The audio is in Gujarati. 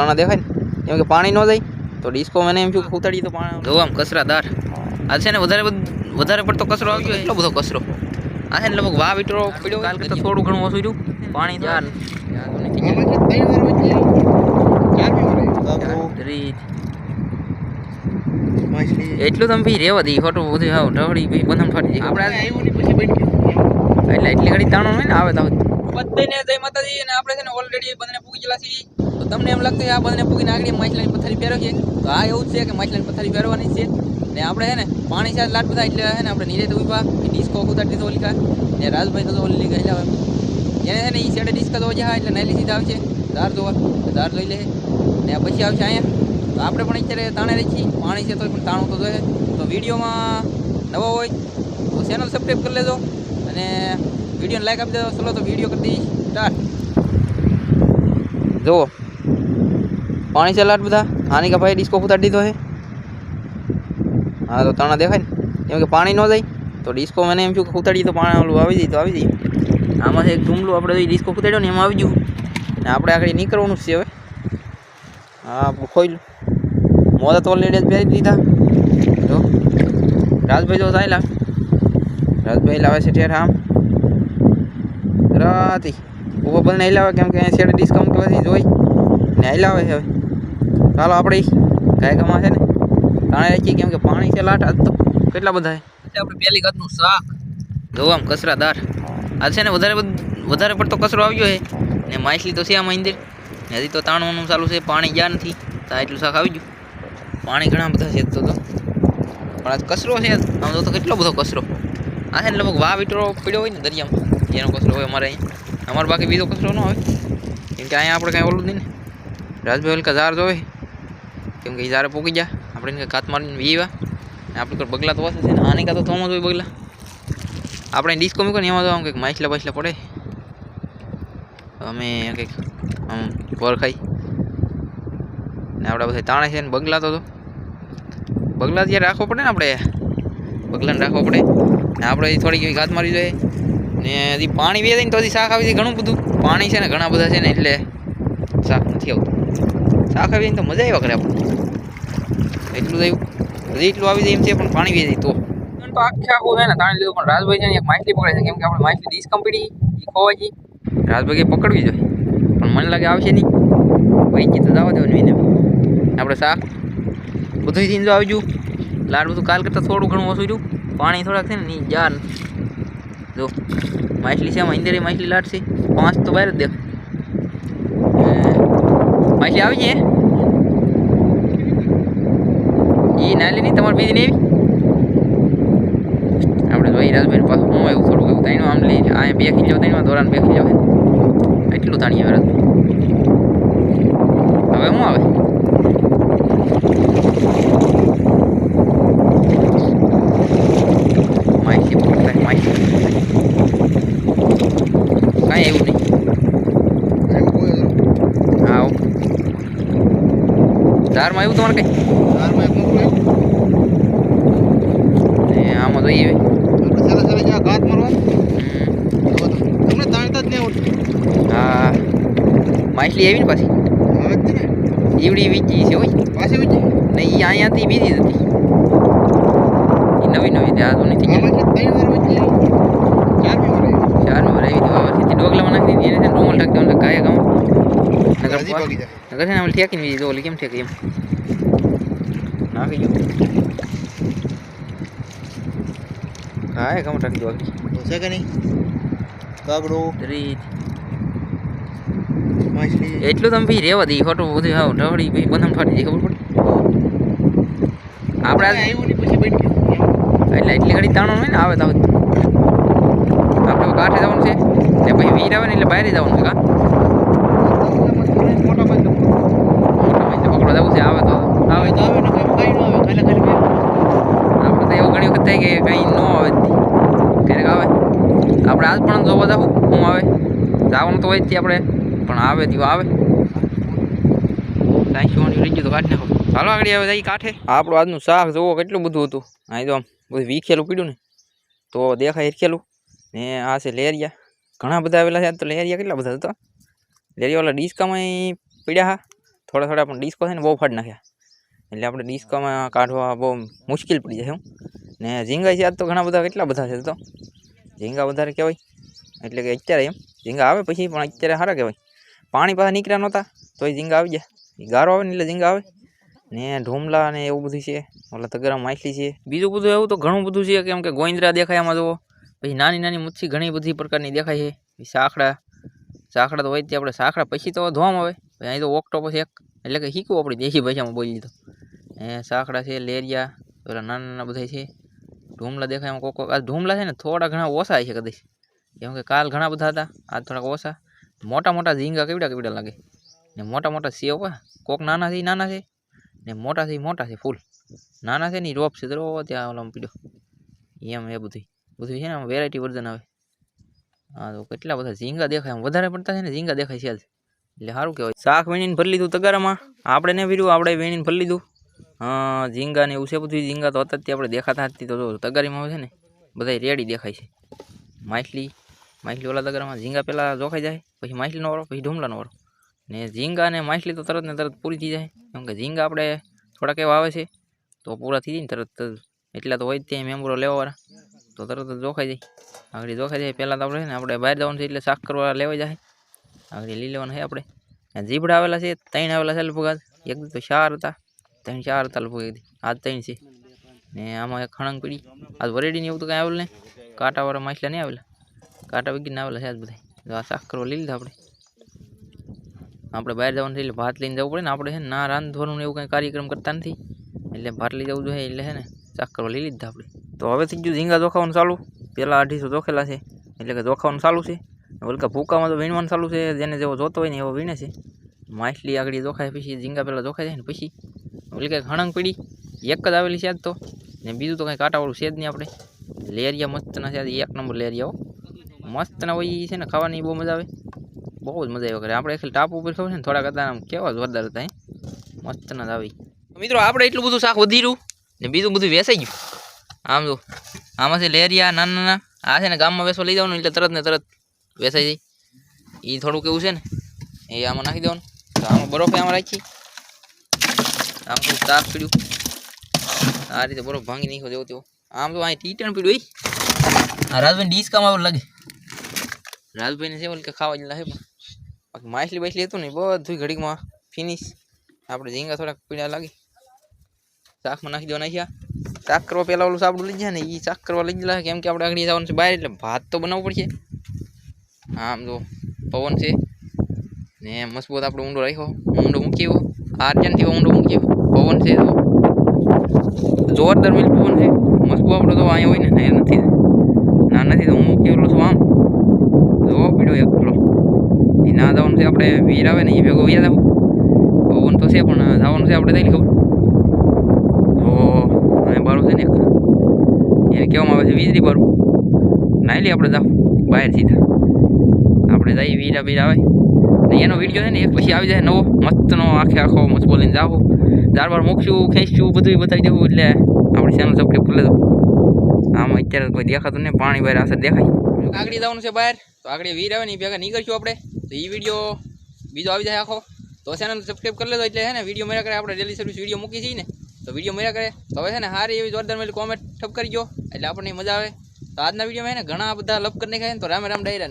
તાણા દેખાય ને? કેમ કે પાણી ન જાય તો ડિસ્કો મને એમ થયું કે ઉતાડી તો પાણી. જો આમ કચરાદાર આ છે ને વધારે બધું વધારે પડતો કચરો આવ્યો એટલો બધો કચરો. આ છે ને લગભગ વાવ વીટરો પડ્યો કાલ કરતાં થોડું ઘણું ઓછું રહ્યું પાણી યાર. એટલું તમે ભાઈ રેવા દઈ ખોટું બધું હાવ ઢવડી ભાઈ બંધમ ફાટી જાય. આપણે એટલે એટલી ઘડી તાણો હોય ને આવે તો. બધાને જય માતાજી અને આપણે છે ને ઓલરેડી બંને પૂગી ગયેલા છીએ. તો તમને એમ લાગતું આ બંને પૂગીને આગળ માછલાની પથારી પહેરવીએ તો આ એવું છે કે માછલાની પથારી પહેરવાની છે. ને આપણે છે ને, પાણી સાથે લાટ બધા એટલે છે ને આપણે નીરે ઊભા ડિસ્કો ઉતારી દીધો ઓલિકા, ને રાજભાઈ તો ઓલી ગયેલા હોય. એને છે ને એ સાઈડે ડિસ્કો તો જાય એટલે નાલી સીધા આવશે ધાર જોવા તો ધાર જોઈ લે ને પછી આવશે અહીંયા. તો આપણે પણ અત્યારે તાણે રહી છીએ, પાણી છે તો પણ તાણું તો જોઈએ. તો વિડીયોમાં નવા હોય, તો ચેનલ સબસ્ક્રાઈબ કરી લેજો, અને વિડીયોને લાઈક આપી દેજો, ચલો તો વીડિયો કરી દઈશ સ્ટાર્ટ જુઓ. પાણી છે લાટ બધા? હાની કા ભાઈ ડિસ્કો ઉતારી દીધો છે. હા, તો તાણા દેખાય ને. કેમ કે પાણી ન જાય, તો ડિસ્કો મને એમ થયું કે ઉતાડી તો પાણી ઓલું આવી જાય, તો આવી જાય. આમાં છે એક ધૂમલું આપણે ડિસ્કો ઉતાર્યો ને, એમાં આવી ગયું. ને આપણે આગળ નીકળવાનું જ છે હવે. હા, આપણું ખોઈલું મોદા તો ઓલરેડી જ પહેરી દીધા. તો રાજભાઈ જો ચાલ્યા. રાજભાઈ લાવે છે ઠેર આમ. રાતી. ઊભો બંને હિલાવે, કેમ કે છેડે ડિસ્કાઉન્ટ પછી જોઈ. ને હિલાવે છે હવે. ચાલો આપણે ગાયકામાં છે ને તાણે રાખીએ, કેમ કે પાણી છે લાટ, આજ તો કેટલા બધા આપણે પહેલી ગતનું શાક. જોવા આમ કચરાદાર. આ છે ને વધારે વધારે પડતો કચરો આવ્યો છે. ને માછલી તો છે આ મંદિર હજી તો તાણવાનું ચાલુ છે, પાણી ગયા નથી, તો એટલું શાક આવી ગયું. પાણી ઘણા બધા છે, તો પણ આ કચરો છે, આમ તો કેટલો બધો કચરો. આ છે ને લગભગ વાવ વીટરો પીડ્યો હોય ને દરિયામાં. એનો કચરો હોય અમારે અહીંયા અમારે બાકી બીજો કચરો ન હોય. કેમ કે અહીંયા આપણે કાંઈ ઓલું નહીં ને. રાજભાઈ હલકા ઝાર જોવે. કેમ કે એ ઝારે જા આપણે એને કાત મારીને વીવા આપણે કોઈ બગલા તો વાસે છે ને આને કાં તો થોમાં જ હોય બગલા. આપણે ડિસ્કો મૂકો ને એમાં તો આમ કંઈક માછલા પાછલા પડે. અમે કંઈક આમ પર ને આપણે બધા તાણે છે ને બગલા તો બગલા ત્યારે રાખવો પડે ને આપણે. બગલાને રાખવો પડે. ને આપણે થોડીક એવી ઘાત મારી જોઈએ. ને હજી પાણી બે ને તો હજી શાક આવી જાય ઘણું બધું. પાણી છે ને ઘણા બધા છે ને એટલે શાક નથી આવતું. શાક આવી તો મજા આવ્યા કરે આપણે એટલું થયું હજી એટલું આવી જાય એમ છે પણ પાણી જાય તો. તો આખે આખું છે ને તાણી લીધું પણ રાજભાઈ છે એક માછલી પકડે છે કેમ કે આપણે માછલી ડીશ કંપની એ રાજભાઈ પકડવી જોઈએ પણ મને લાગે આવશે નહીં. ભાઈ તો દાવા દેવાનું એને આપણે શાક બધું થઈને જો આવી ગયું લાડ બધું કાલ કરતાં થોડું ઘણું ઓછું રહ્યું પાણી થોડાક છે ને નહીં જાર જો માછલી છે આમાં ઇન્દરે માછલી લાટ છે. પાંચ તો બહાર જ દેખ માછલી આવી છે? એ નાલી નહીં તમારે બીજી નહીં આપણે જોઈ રાજભાઈ પાછું હું એવું થોડુંક એવું તાણ્યું આમ લઈ અહીંયા બે કિલો તાણ્યું ધોરણ બે કિલો એટલું તાણીએ હવે હવે શું આવે? કાંઈ એવું નહીં. ધારમાં આવ્યું તમારે કંઈ ને આમાં જોઈએ હમ. હા માછલી આવી ને. પાછી ઈવડી વીચી છે હોય ને એ અહીંયાથી બીજી જ હતી. એ નવી નવી હતી આ તો નથી ચારમાં ભરાવી હતી વાવાથી ડોગલામાં નાખી દીધી. એને રૂમલ ઢાક દેવાનું ગાય ગામ. નગર નગર છે ને આમ ઠેકીને બીજી જો કેમ ઠેકી એમ? નાખી ગયું. ગાય ગામ ઢાકી દો આગળ તરી એટલું તમે ભાઈ રેવા દઈ ખોટું બધું હાવ ઢવડી ભાઈ બંધમ ફાટી જાય ખબર પડે? આપણે એટલે એટલી ઘડી તાણો હોય ને આવે તો આપણે કાંઠે જવાનું છે ને પછી વીર આવે ને એટલે બહાર જવાનું છે કા? મોટા ભાઈ જવું છે આવે તો. આવે તો આવે આપણે તો એવું ઘણી વખત થાય કે કંઈ ન આવે. ક્યારેક આવે. આપણે આજ પણ જોવા જાવ શું આવે. જવાનું તો હોય જ આપણે પણ આવે તેવું આવે. સાંઈ સુવાની રહી ગયું તો કાઢી નાખો. ચાલો આગળ આવે જઈ કાંઠે. આપણું આજનું શાક જોવો કેટલું બધું હતું. અહીં તો આમ બધું વીખેલું પીડ્યું ને. તો દેખાય હિરખેલું ને આ છે લેરિયા. ઘણા બધા આવેલા છે. આજ તો લેરિયા કેટલા બધા હતા? લેરિયા ઓલા ડીસકામાં પીડ્યા હા. થોડા થોડા પણ ડિસ્કો છે ને બહુ ફાડ નાખ્યા. એટલે આપણે ડિસ્કોમાં કાઢવા બહુ મુશ્કેલ પડી જાય શું ને ઝીંગા છે, આજ તો ઘણા બધા કેટલા બધા છે તો. ઝીંગા વધારે કહેવાય. એટલે કે અત્યારે એમ. ઝીંગા આવે પછી, પણ અત્યારે સારા કહેવાય. પાણી પાછા નીકળ્યા નહોતા, તોય ઝીંગા આવી ઈ ગારો આવે ને એટલે ઝીંગા આવે. ને ઢોમલા ને એવું બધું છે. ઓલા તગરા માછલી છે. બીજું બધું એવું તો ઘણું બધું છે, કેમ કે ગોઈંદ્રા દેખાય આમાં જુઓ પછી નાની નાની મચ્છી ઘણી બધી પ્રકારની દેખાય છે. સાખડા. સાંકડા તો હોય ત્યાં, આપણે સાંકડા પછી તો ધોવામાં આવે. અહીં તો ઓક્ટોપસ એક, એટલે કે શીખવું આપણી દેશી ભાષામાં બોલી તો. એ સાંકડા છે, લેરિયા પેલા નાના નાના બધા છે. ઢૂમલા દેખાય એમાં કોક. આ ઢૂમલા છે ને થોડા ઘણા ઓછા છે કદાચ. કેમ કે કાલ ઘણા બધા હતા, આજ થોડાક ઓછા. મોટા મોટા ઝીંગા કેવડા કેવડા લાગે? ને મોટા મોટા સેવ કોક નાના છે નાના છે? ને મોટા છે મોટા છે, ફૂલ. નાના છે ને રોપ છે, તો ત્યાં ઓલામાં પીડ્યો એમ એ બધું બધું છે ને આમ વેરાયટી વર્ઝન આવે. હા, તો કેટલા બધા ઝીંગા દેખાય? આમ વધારે પડતા છે ને ઝીંગા દેખાય છે એટલે સારું કહેવાય. શાક વીણીને ભરી લીધું તગારામાં. આપણે ને વીર્યું, આપણે વીણીને ભરી લીધું. હા, ઝીંગા ને એવું છે બધું ઝીંગા તો અત્યારે આપણે દેખાતા હતી તો જો, તગારીમાં છે ને બધા રેડી દેખાય છે. માછલી માછલી ઓલા દગરામાં ઝીંગા પહેલાં જોખાઈ જાય, પછી માછલીનો વાળો પછી ઢુમલાનો વાળો ને ઝીંગા અને માછલી તો તરત ને તરત પૂરી થઈ જાય. કેમ કે ઝીંગા આપણે થોડાક એવા આવે છે, તો પૂરા થઈ જાય ને તરત એટલા તો હોય જ ત્યાં મેમ્બરો લેવાવાળા, તો તરત જ જોખાઈ જાય. આગળ જોખાઈ જાય, પહેલાં તો આપણે ને, આપણે બહાર જવાનું છે એટલે શાક કરવા લેવા જાય. આગળ લઈ લેવાના છે આપણે. જીભડા આવેલા છે, ત્રણ આવેલા છે લગભગ એક તો ચાર હતા, ત્રણ ચાર હતા લગભગ આજ ત્રણ છે. ને આમાં એક ખણંગ પડી. આજ વરેડીને એવું તો કાંઈ આવેલું નહીં. કાંટાવાળા માછલા નહીં આવેલા. કાંટા વગીને આવેલા છે આજ બધા તો આ શાક કરવા લઈ લીધા આપણે. આપણે બહાર જવાનું છે એટલે ભાત લઈને જવું પડે ને આપણે છે ને ના રાંધવાનું ને એવું કંઈ કાર્યક્રમ કરતા નથી. એટલે ભાત લઈ જવું જોઈએ એટલે છે ને શાક કરવા લઈ લીધા આપણે. તો હવે થઈ ગયું ઝીંગા જોખાવાનું ચાલુ. પહેલાં અઢીસો જોખેલા છે. એટલે કે જોખાવાનું ચાલુ છે. વલકા ભૂકામાં તો વીણવાનું ચાલુ છે. જેને જેવો જોતો હોય ને એવો વીણે છે. માછલી આગળ જોખાય પછી ઝીંગા પહેલાં જોખાય જાય ને પછી. ઓલી કંઈક હણંગ પડી. એક જ આવેલી છે આજ તો. ને બીજું તો કંઈ કાંટાવાળું છે જ નહીં આપણે. લેરિયા મસ્તના છે. આજ એક નંબર લેરિયા હો મસ્તના હોય ઈ છે ને ખાવાની બહુ મજા આવે. બહુ જ મજા આવ્યા કરે આપણે એકલી ટાપ ઉપર ખબર છે ને થોડાક હતા આમ કેવા જોરદાર હતા, હે? મસ્તના જ આવી. મિત્રો, આપણે એટલું બધું શાક વધી રહ્યું ને બીજું બધું વેસાઈ ગયું. આમ જો, આમાં છે લેરિયા નાના નાના આ છે ને ગામમાં વેસવા લઈ જવાનું, એટલે તરત ને તરત વેસાઈ જાય. એ થોડુંક એવું છે ને, એ આમાં નાખી દેવાનું. તો આમાં બરફ આમાં રાખી. આમ થોડું તાપ પીડ્યું. આ રીતે બરફ ભાંગી નાખ્યો જેવો તેવો. આમ તો અહીં ટીટણ પીડ્યું એ આ રાજભાઈ ડીસકામાં આવું લાગે. રાજભાઈને છે કે ખાવા જ લાગે પણ માછલી બાછલી હતું ને બધું ઘડીકમાં ફિનિશ આપણે ઝીંગા થોડાક પીડા લાગી. શાકમાં નાખી દેવા નાખ્યા શાક કરવા પહેલાં ઓલું સાબડું લઈ જાય ને એ શાક કરવા લઈ જાય. કેમ કે આપણે આગળ જવાનું છે બહાર એટલે ભાત તો બનાવવું પડશે. આમ તો પવન છે. ને મજબૂત આપણો ઊંડો રાખ્યો. ઊંડો મૂક્યો. આર્જનથી ઊંડો મૂક્યો. પવન છે તો જોરદાર મિલ પવન છે. મજબૂત આપણો તો અહીંયા હોય ને નથી. ના, નથી તો હું મૂકી ઓલો છું આમ? જો પીડ્યો એકલો એ ના જવાનું છે આપણે વીર આવે ને એ ભેગો વ્યા જાવ પવન તો છે, પણ જવાનું છે આપણે થઈ ખબર. તો અહીંયા બારું છે ને એને કહેવામાં આવે છે વીજળી બારું. નાઈ લઈએ આપણે જાવ બહાર સીધા. આપણે જઈએ, વીરા બીરા આવે. ને એનો વીડિયો છે ને, એક પછી આવી જાય નવો. મસ્તનો આખે આખો મસ્ત બોલીને જાવ ચાર વાર મૂકશું, ખેંચશું બધું બતાવી દેવું, એટલે આપણી ચેનલ સબસ્ક્રાઈબ કરી લેજો. આમાં અત્યારે કોઈ દેખાતું નહીં, પાણી બહાર આસર દેખાય. આગળ જવાનું છે બહાર. તો આગળ વીર આવે ને એ ભેગા કરશું આપણે. તો એ વીડિયો બીજો આવી જાય આખો. તો ચેનલ સબસ્ક્રાઈબ કરી લેજો એટલે છે ને વીડિયો મેળા કરે. આપણે ડેલી સર્વિસ વીડિયો મૂકી છીએ ને. તો વીડિયો મેળા કરે. તો હવે છે ને સારી એવી જોરદાર મેળી કોમેન્ટ ઠપ કરી કરજો એટલે આપણને મજા આવે. તો આજના વિડીયોમાં છે ને ઘણા બધા લપ કરી નાખ્યા તો રામે રામ ડાયરા ને